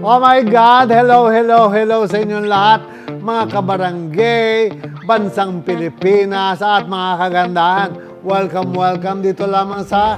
Oh my God! Hello, hello, hello sa inyong lahat, mga kabarangay, bansang Pilipinas at mga kagandahan. Welcome, welcome dito lamang sa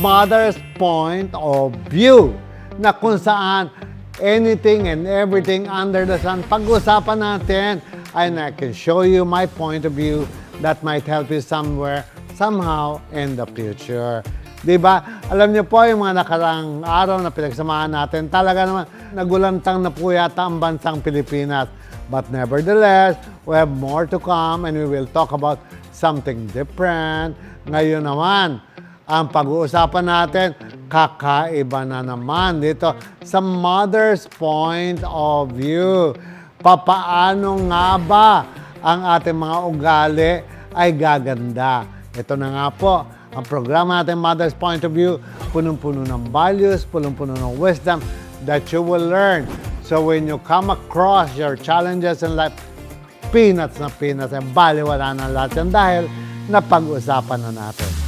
Mother's Point of View na kung saan anything and everything under the sun, pag-usapan natin and I can show you my point of view that might help you somewhere, somehow in the future. Di ba? Alam niyo po, yung mga nakarang araw na pinagsamahan natin, talaga naman, nagulantang na po yata ang bansang Pilipinas. But nevertheless, we have more to come and we will talk about something different. Ngayon naman, ang pag-uusapan natin, kakaiba na naman dito sa mother's point of view. Papaano nga ba ang ating mga ugali ay gaganda? Ito na nga po, ang programa natin, Mother's Point of View, punong-puno ng values, punong-puno ng wisdom that you will learn. So when you come across your challenges in life, peanuts na peanuts, eh, baliwala na lahat yan dahil napag-usapan na natin.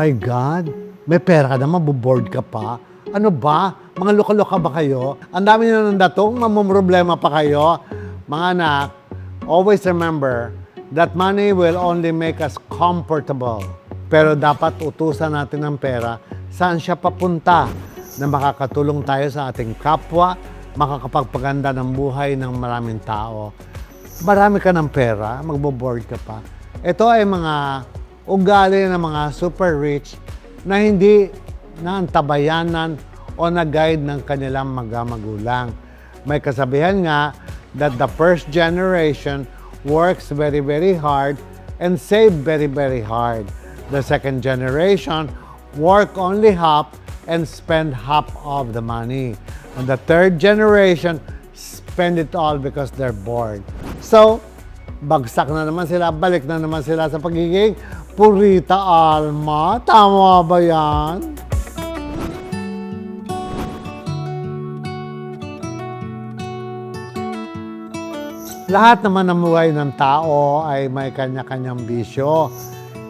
My God, may pera ka na, maboboard ka pa. Ano ba? Mga loka-loka ba kayo? Ang dami nyo ng datong, mamumroblema pa kayo. Mga anak, always remember that money will only make us comfortable. Pero dapat utusan natin ng pera saan siya papunta na makakatulong tayo sa ating kapwa, makakapagpaganda ng buhay ng maraming tao. Marami ka ng pera, magbo-board ka pa. Ito ay mga ugali ng mga super rich na hindi naantabayanan o na-guide ng kanilang magamagulang. May kasabihan nga that the first generation works very, very hard and save very, very hard. The second generation work only half and spend half of the money. And the third generation spend it all because they're bored. So, bagsak na naman sila, balik na naman sila sa pagiging Purita Alma. Tama ba yan? Lahat naman ng buhay ng tao ay may kanya-kanyang bisyo.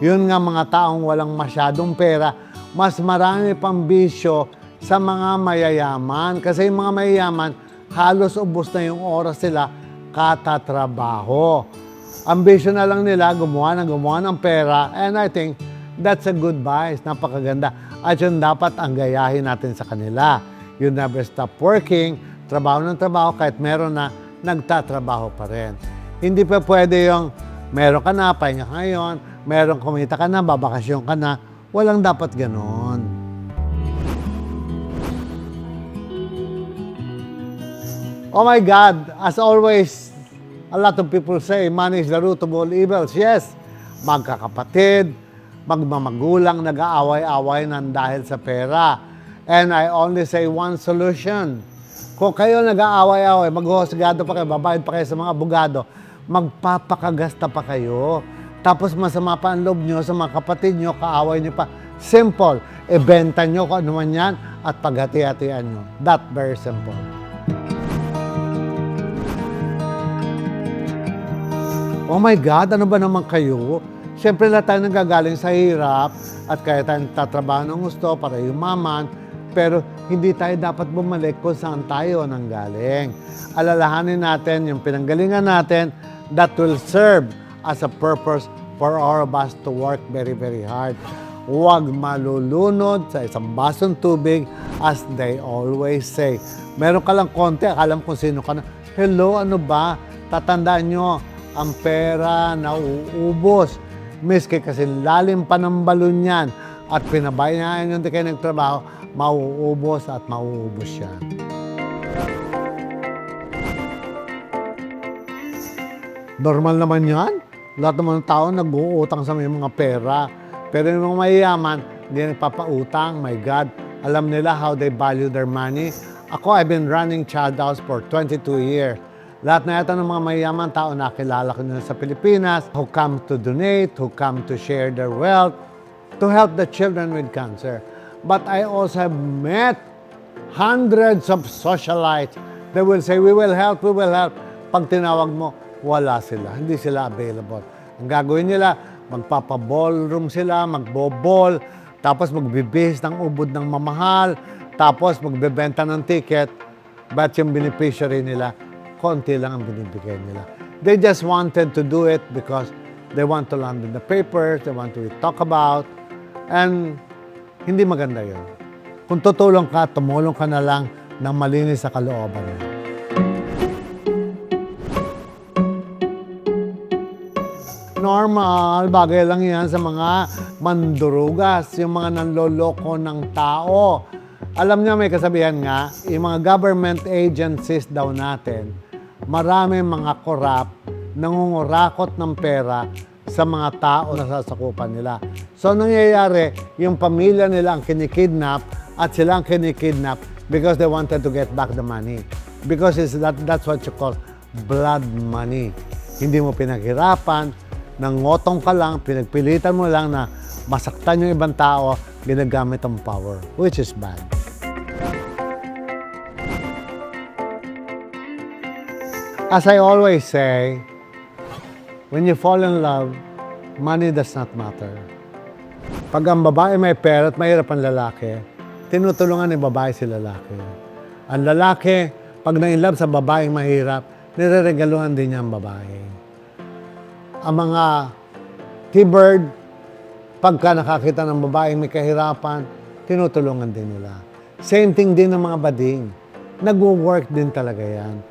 Yun nga mga taong walang masyadong pera, mas marami pang bisyo sa mga mayayaman. Kasi yung mga mayayaman, halos ubos na yung oras sila katatrabaho. Bisyo na lang nila, gumawa ng gumawa ng pera. And I think that's a good vice. Napakaganda. At yun dapat ang gayahin natin sa kanila. You never stop working, trabaho ng trabaho, kahit meron na, nagtatrabaho pa rin. Hindi pa pwede yung meron ka na, pahinga ka ngayon, meron kumita ka na, babakasyon ka na. Walang dapat ganon. Oh my God, as always, a lot of people say money is the root of all evils. Yes, magkakapatid, magmamagulang, nag-aaway-away ng dahil sa pera. And I only say one solution. Kung kayo nag-aaway-away, maghuhusgado pa kayo, babayad pa kayo sa mga abogado, magpapakagasta pa kayo. Tapos masama pa ang loob nyo sa mga kapatid nyo, kaaway nyo pa. Simple. Ibenta nyo kung ano man yan at paghati-hatian nyo. That very simple. Oh my God, ano ba naman kayo? Siyempre lahat tayo nanggagaling sa hirap at kaya tayo tatrabaho ng gusto para yumaman, pero hindi tayo dapat bumalik kung saan tayo nanggaling. Alalahanin natin yung pinanggalingan natin that will serve as a purpose for all of us to work very, very hard. Huwag malulunod sa isang basong tubig as they always say. Meron ka lang konti, akala mo kung sino ka na. Hello, ano ba? Tatandaan nyo, ang pera na uubos. Miski kasi lalim pa ng balon yan at pinabayaan nyo hindi kayo nagtrabaho, mauubos at mauubos yan. Normal naman yan. Lahat naman ng tao nag-uutang sa may mga pera. Pero yung mga mayayaman, hindi nagpapautang. My God, alam nila how they value their money. Ako, I've been running Child House for 22 years. Lahat na ito ng mga mayayaman tao na kilala ko nila sa Pilipinas who come to donate, who come to share their wealth, to help the children with cancer. But I also have met hundreds of socialites. They will say, we will help, we will help. Pag tinawag mo, wala sila. Hindi sila available. Ang gagawin nila, magpapa-ballroom sila, magbobol, tapos magbibihis ng ubod ng mamahal, tapos magbebenta ng ticket, but yung beneficiary nila, konti lang ang binibigay nila. They just wanted to do it because they want to land in the papers, they want to talk about, and hindi maganda yun. Kung tutulong ka, tumulong ka na lang ng malinis sa kalooban mo. Normal, bagay lang yan sa mga mandurugas, yung mga nanloloko ng tao. Alam niya may kasabihan nga, yung mga government agencies daw natin, marami mga korap, nangungurakot ng pera sa mga tao na sasakupan nila. So nangyayari, yung pamilya nila ang kinikidnap at sila ang kinikidnap because they wanted to get back the money. Because it's that, that's what you call blood money. Hindi mo pinaghirapan, nangotong ka lang, pinagpilitan mo lang na masaktan yung ibang tao, ginagamit ang power, which is bad. As I always say, when you fall in love, money does not matter. Pag ang babae may pera at mahirap ang lalaki, tinutulungan ng babae si lalaki. Ang lalaki, pag na-inlove sa babaeng mahirap, nireregaluhan din niya ang babae. Ang mga T-bird, pagka nakakita ng babaeng may kahirapan, tinutulungan din nila. Same thing din ng mga bading. Nag-work din talaga yan.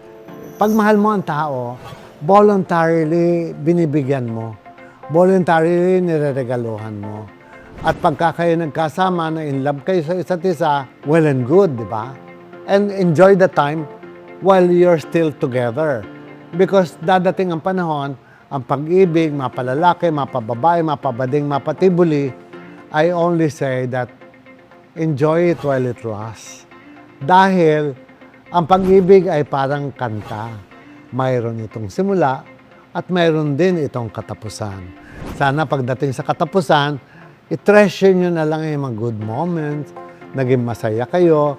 Pag mahal mo ang tao, voluntarily binibigyan mo. Voluntarily nireregaluhan mo. At pagka kayo nagkasama na in love kayo sa isa't isa, well and good, di ba? And enjoy the time while you're still together. Because dadating ang panahon, ang pag-ibig, mapalalaki, mapababae, mapabading, mapatibuli, I only say that enjoy it while it lasts. Dahil ang pag-ibig ay parang kanta. Mayroon itong simula at mayroon din itong katapusan. Sana pagdating sa katapusan, i-treasure nyo na lang yung mga good moments, naging masaya kayo,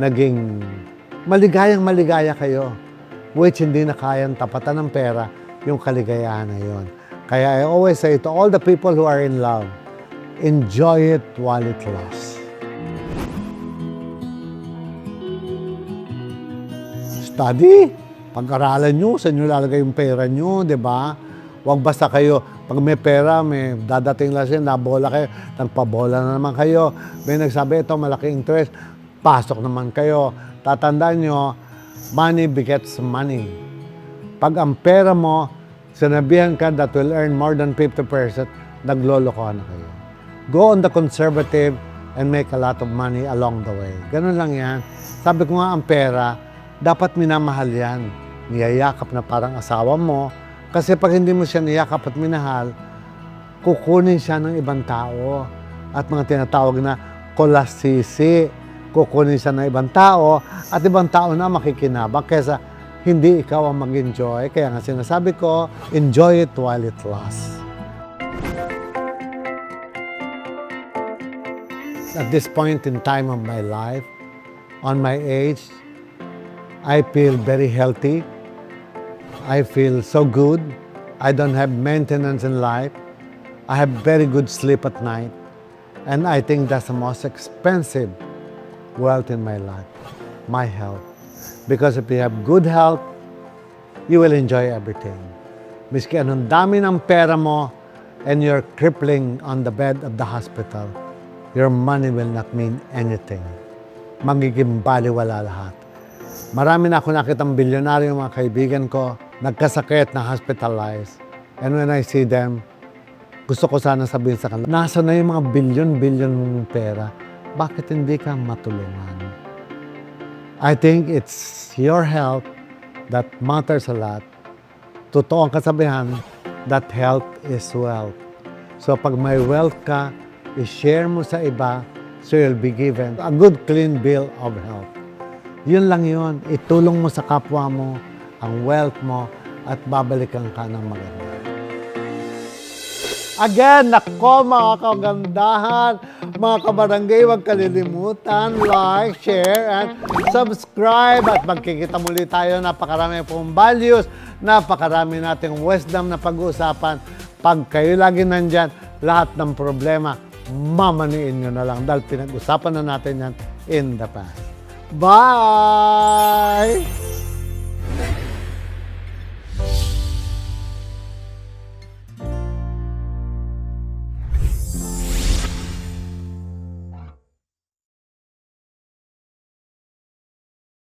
naging maligayang maligaya kayo, which hindi na kayang tapatan ng pera yung kaligayahan na yun. Kaya I always say to all the people who are in love, enjoy it while it lasts. Study. Pag-aralan nyo, sa inyo lalagay yung pera nyo, di ba? Huwag basta kayo, pag may pera, may dadating lang siya, nabola kayo, nagpabola na naman kayo. May nagsabi, ito malaki interest, pasok naman kayo. Tatandaan nyo, money begets money. Pag ang pera mo, sinabihan ka that will earn more than 50%, naglolokohan na kayo. Go on the conservative and make a lot of money along the way. Ganun lang yan. Sabi ko nga, ang pera, dapat minamahal yan. Niyayakap na parang asawa mo. Kasi pag hindi mo siya niyakap at minahal, kukunin siya ng ibang tao. At mga tinatawag na kolasisi. Kukunin siya ng ibang tao at ibang tao na makikinabang kesa hindi ikaw ang mag-enjoy. Kaya nga sinasabi ko, enjoy it while it lasts. At this point in time of my life, on my age, I feel very healthy. I feel so good. I don't have maintenance in life. I have very good sleep at night. And I think that's the most expensive wealth in my life, my health. Because if you have good health, you will enjoy everything. Miski anong dami ng pera mo and you're crippling on the bed of the hospital, your money will not mean anything. Magiging baliwala lahat. Marami na ako nakitang bilyonaryo mga kaibigan ko, nagkasakit na hospitalized. And when I see them, gusto ko sana sabihin sa kanila, nasa na yung mga bilyon-bilyon mong pera, bakit hindi ka matulungan? I think it's your health that matters a lot. Totoo ang kasabihan that health is wealth. So pag may wealth ka, i-share mo sa iba so you'll be given a good clean bill of health. Yun lang yun. Itulong mo sa kapwa mo ang wealth mo at babalikan ka ng maganda. Again, nako mga kagandahan, mga kabarangay, huwag kalilimutan, like, share, and subscribe. At magkikita muli tayo, napakarami pong values, napakarami nating wisdom na pag-uusapan. Pag kayo lagi nandyan, lahat ng problema, mamaniin nyo na lang dahil pinag-usapan na natin yan in the past. Bye!